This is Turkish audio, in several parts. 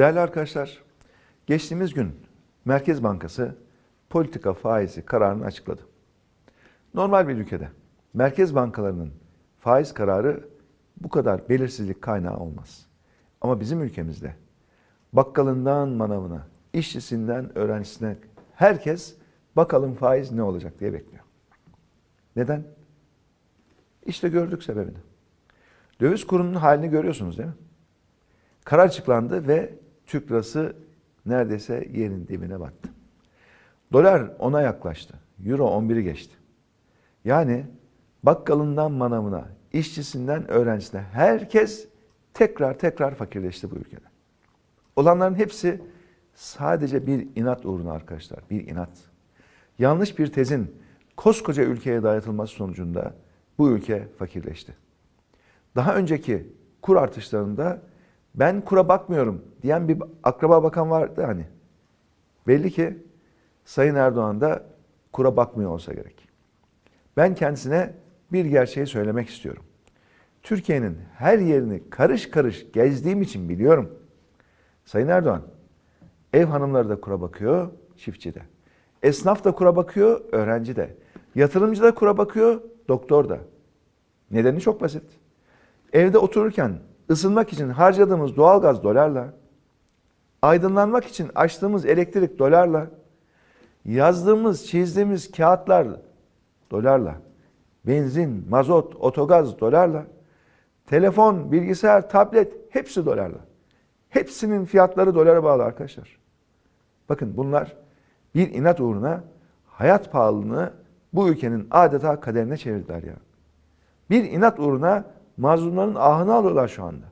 Değerli arkadaşlar, geçtiğimiz gün Merkez Bankası politika faizi kararını açıkladı. Normal bir ülkede merkez bankalarının faiz kararı bu kadar belirsizlik kaynağı olmaz. Ama bizim ülkemizde bakkalından manavına, işçisinden öğrencisine herkes bakalım faiz ne olacak diye bekliyor. Neden? İşte gördük sebebini. Döviz kurunun halini görüyorsunuz değil mi? Karar açıklandı ve Türk lirası neredeyse yerin dibine battı. Dolar ona yaklaştı. Euro 11'i geçti. Yani bakkalından manavına, işçisinden öğrencisine herkes tekrar tekrar fakirleşti bu ülkede. Olanların hepsi sadece bir inat uğruna arkadaşlar. Bir inat. Yanlış bir tezin koskoca ülkeye dayatılması sonucunda bu ülke fakirleşti. Daha önceki kur artışlarında ben kura bakmıyorum diyen bir akraba bakan vardı hani. Belli ki Sayın Erdoğan da kura bakmıyor olsa gerek. Ben kendisine bir gerçeği söylemek istiyorum. Türkiye'nin her yerini karış karış gezdiğim için biliyorum. Sayın Erdoğan, ev hanımları da kura bakıyor, çiftçi de. Esnaf da kura bakıyor, öğrenci de. Yatırımcı da kura bakıyor, doktor da. Nedeni çok basit. Evde otururken ısınmak için harcadığımız doğalgaz dolarla, aydınlanmak için açtığımız elektrik dolarla, yazdığımız, çizdiğimiz kağıtlar dolarla, benzin, mazot, otogaz dolarla, telefon, bilgisayar, tablet hepsi dolarla. Hepsinin fiyatları dolara bağlı arkadaşlar. Bakın bunlar bir inat uğruna hayat pahalılığını bu ülkenin adeta kaderine çevirdiler ya. Bir inat uğruna mazlumların ahını alıyorlar şu anda.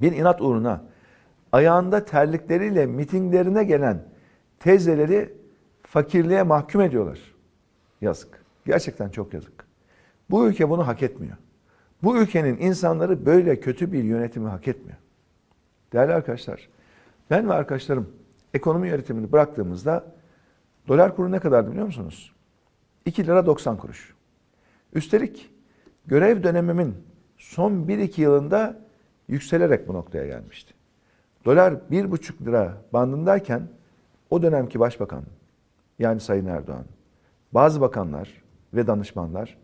Bir inat uğruna ayağında terlikleriyle mitinglerine gelen teyzeleri fakirliğe mahkum ediyorlar. Yazık. Gerçekten çok yazık. Bu ülke bunu hak etmiyor. Bu ülkenin insanları böyle kötü bir yönetimi hak etmiyor. Değerli arkadaşlar, ben ve arkadaşlarım ekonomi yönetimini bıraktığımızda dolar kuru ne kadardı biliyor musunuz? 2 lira 90 kuruş. Üstelik görev dönemimin son 1-2 yılında yükselerek bu noktaya gelmişti. Dolar 1,5 lira bandındayken o dönemki başbakan yani Sayın Erdoğan, bazı bakanlar ve danışmanlar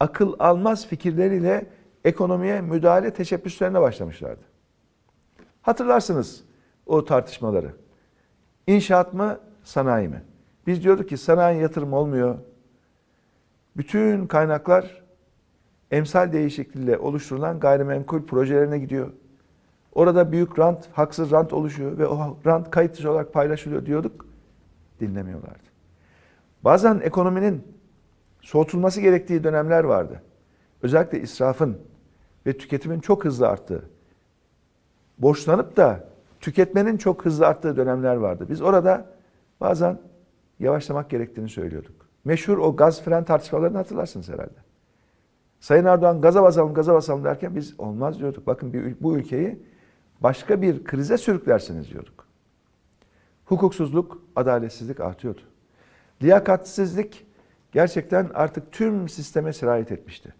akıl almaz fikirleriyle ekonomiye müdahale teşebbüslerine başlamışlardı. Hatırlarsınız o tartışmaları. İnşaat mı, sanayi mi? Biz diyorduk ki sanayi yatırım olmuyor. Bütün kaynaklar emsal değişikliğiyle oluşturulan gayrimenkul projelerine gidiyor. Orada büyük rant, haksız rant oluşuyor ve o rant kayıt dışı olarak paylaşılıyor diyorduk. Dinlemiyorlardı. Bazen ekonominin soğutulması gerektiği dönemler vardı. Özellikle israfın ve tüketimin çok hızlı arttığı, borçlanıp da tüketmenin çok hızlı arttığı dönemler vardı. Biz orada bazen yavaşlamak gerektiğini söylüyorduk. Meşhur o gaz fren tartışmalarını hatırlarsınız herhalde. Sayın Erdoğan gaza basalım, gaza basalım derken biz olmaz diyorduk. Bakın bu ülkeyi başka bir krize sürüklersiniz diyorduk. Hukuksuzluk, adaletsizlik artıyordu. Liyakatsizlik gerçekten artık tüm sisteme sirayet etmişti.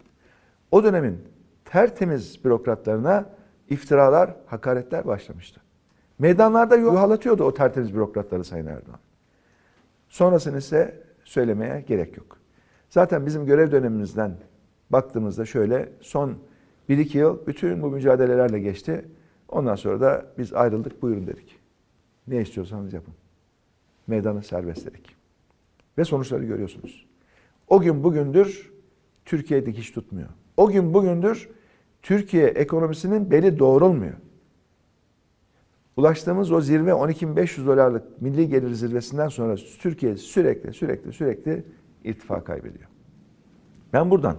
O dönemin tertemiz bürokratlarına iftiralar, hakaretler başlamıştı. Meydanlarda yuhalatıyordu o tertemiz bürokratları Sayın Erdoğan. Sonrasını ise söylemeye gerek yok. Zaten bizim görev dönemimizden baktığımızda şöyle son 1-2 yıl bütün bu mücadelelerle geçti. Ondan sonra da biz ayrıldık buyurun dedik. Ne istiyorsanız yapın. Meydanı serbest dedik. Ve sonuçları görüyorsunuz. O gün bugündür Türkiye dikiş tutmuyor. O gün bugündür Türkiye ekonomisinin beli doğrulmuyor. Ulaştığımız o zirve 12.500 dolarlık milli gelir zirvesinden sonra Türkiye sürekli sürekli sürekli irtifa kaybediyor. Ben buradan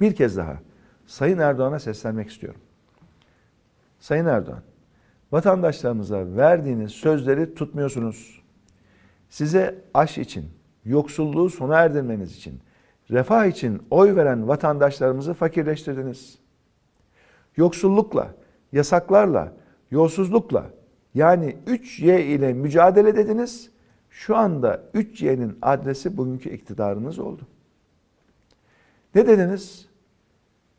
bir kez daha Sayın Erdoğan'a seslenmek istiyorum. Sayın Erdoğan, vatandaşlarımıza verdiğiniz sözleri tutmuyorsunuz. Size aş için, yoksulluğu sona erdirmeniz için, refah için oy veren vatandaşlarımızı fakirleştirdiniz. Yoksullukla, yasaklarla, yolsuzlukla yani 3Y ile mücadele dediniz. Şu anda 3Y'nin adresi bugünkü iktidarınız oldu. Ne dediniz?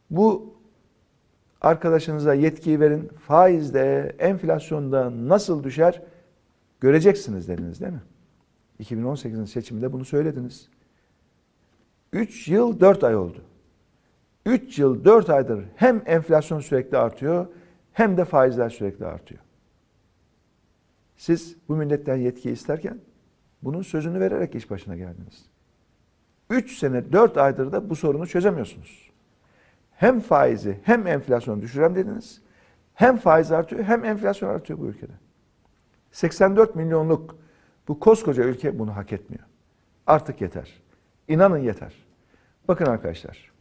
Bu Arkadaşınıza yetkiyi verin. Faizde, enflasyonda nasıl düşer göreceksiniz dediniz değil mi? 2018'in seçiminde bunu söylediniz. 3 yıl 4 ay oldu. 3 yıl 4 aydır hem enflasyon sürekli artıyor hem de faizler sürekli artıyor. Siz bu milletten yetkiyi isterken bunun sözünü vererek iş başına geldiniz. 3 sene 4 aydır da bu sorunu çözemiyorsunuz. Hem faizi hem enflasyonu düşürem dediniz. Hem faiz artıyor hem enflasyon artıyor bu ülkede. 84 milyonluk bu koskoca ülke bunu hak etmiyor. Artık yeter. İnanın yeter. Bakın arkadaşlar.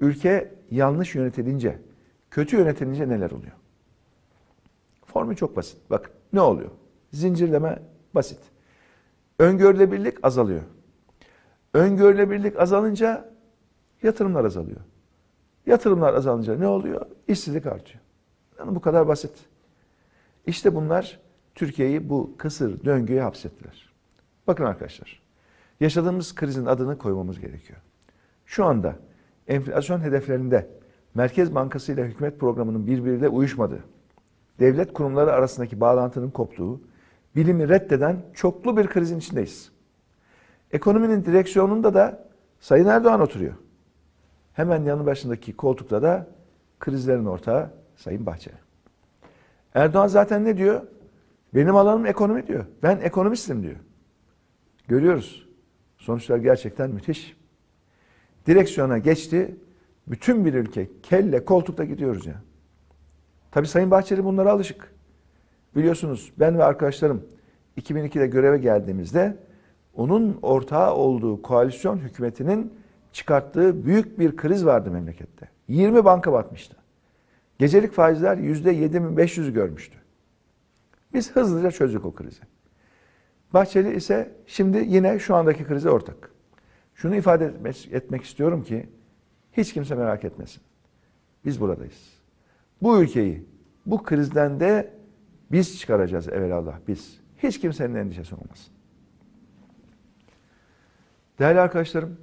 Ülke yanlış yönetilince, kötü yönetilince neler oluyor? Formül çok basit. Bakın ne oluyor? Zincirleme basit. Öngörülebilirlik azalıyor. Öngörülebilirlik azalınca yatırımlar azalıyor. Yatırımlar azalınca ne oluyor? İşsizlik artıyor. Yani bu kadar basit. İşte bunlar Türkiye'yi bu kısır döngüye hapsettiler. Bakın arkadaşlar. Yaşadığımız krizin adını koymamız gerekiyor. Şu anda enflasyon hedeflerinde Merkez Bankası ile hükümet programının birbiriyle uyuşmadığı, devlet kurumları arasındaki bağlantının koptuğu, bilimi reddeden çoklu bir krizin içindeyiz. Ekonominin direksiyonunda da Sayın Erdoğan oturuyor. Hemen yanı başındaki koltukta da krizlerin ortağı Sayın Bahçeli. Erdoğan zaten ne diyor? Benim alanım ekonomi diyor. Ben ekonomistim diyor. Görüyoruz. Sonuçlar gerçekten müthiş. Direksiyona geçti. Bütün bir ülke kelle koltukta gidiyoruz ya. Tabii Sayın Bahçeli bunlara alışık. Biliyorsunuz ben ve arkadaşlarım 2002'de göreve geldiğimizde onun ortağı olduğu koalisyon hükümetinin çıkarttığı büyük bir kriz vardı memlekette. 20 banka batmıştı. Gecelik faizler %7500'ü görmüştü. Biz hızlıca çözdük o krizi. Bahçeli ise şimdi yine şu andaki krize ortak. Şunu ifade etmek, istiyorum ki hiç kimse merak etmesin. Biz buradayız. Bu ülkeyi bu krizden de biz çıkaracağız evelallah biz. Hiç kimsenin endişesi olmasın. Değerli arkadaşlarım,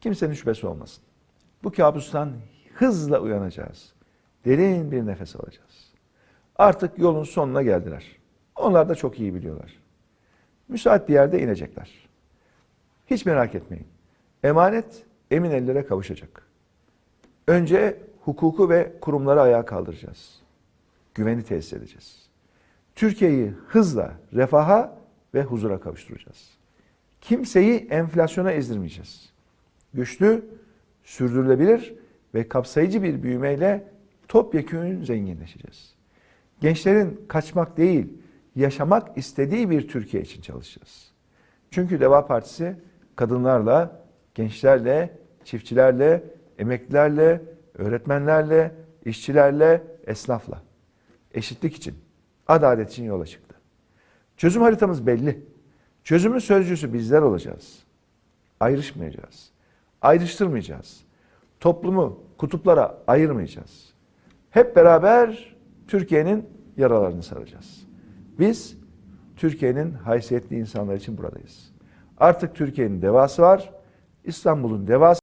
kimsenin şüphesi olmasın. Bu kabustan hızla uyanacağız. Derin bir nefes alacağız. Artık yolun sonuna geldiler. Onlar da çok iyi biliyorlar. Müsait bir yerde inecekler. Hiç merak etmeyin. Emanet emin ellere kavuşacak. Önce hukuku ve kurumları ayağa kaldıracağız. Güveni tesis edeceğiz. Türkiye'yi hızla refaha ve huzura kavuşturacağız. Kimseyi enflasyona ezdirmeyeceğiz. Güçlü, sürdürülebilir ve kapsayıcı bir büyümeyle topyekün zenginleşeceğiz. Gençlerin kaçmak değil, yaşamak istediği bir Türkiye için çalışacağız. Çünkü Deva Partisi kadınlarla, gençlerle, çiftçilerle, emeklilerle, öğretmenlerle, işçilerle, esnafla eşitlik için, adalet için yola çıktı. Çözüm haritamız belli. Çözümün sözcüsü bizler olacağız. Ayrışmayacağız. Ayrıştırmayacağız. Toplumu kutuplara ayırmayacağız. Hep beraber Türkiye'nin yaralarını saracağız. Biz Türkiye'nin haysiyetli insanlar için buradayız. Artık Türkiye'nin devası var. İstanbul'un devası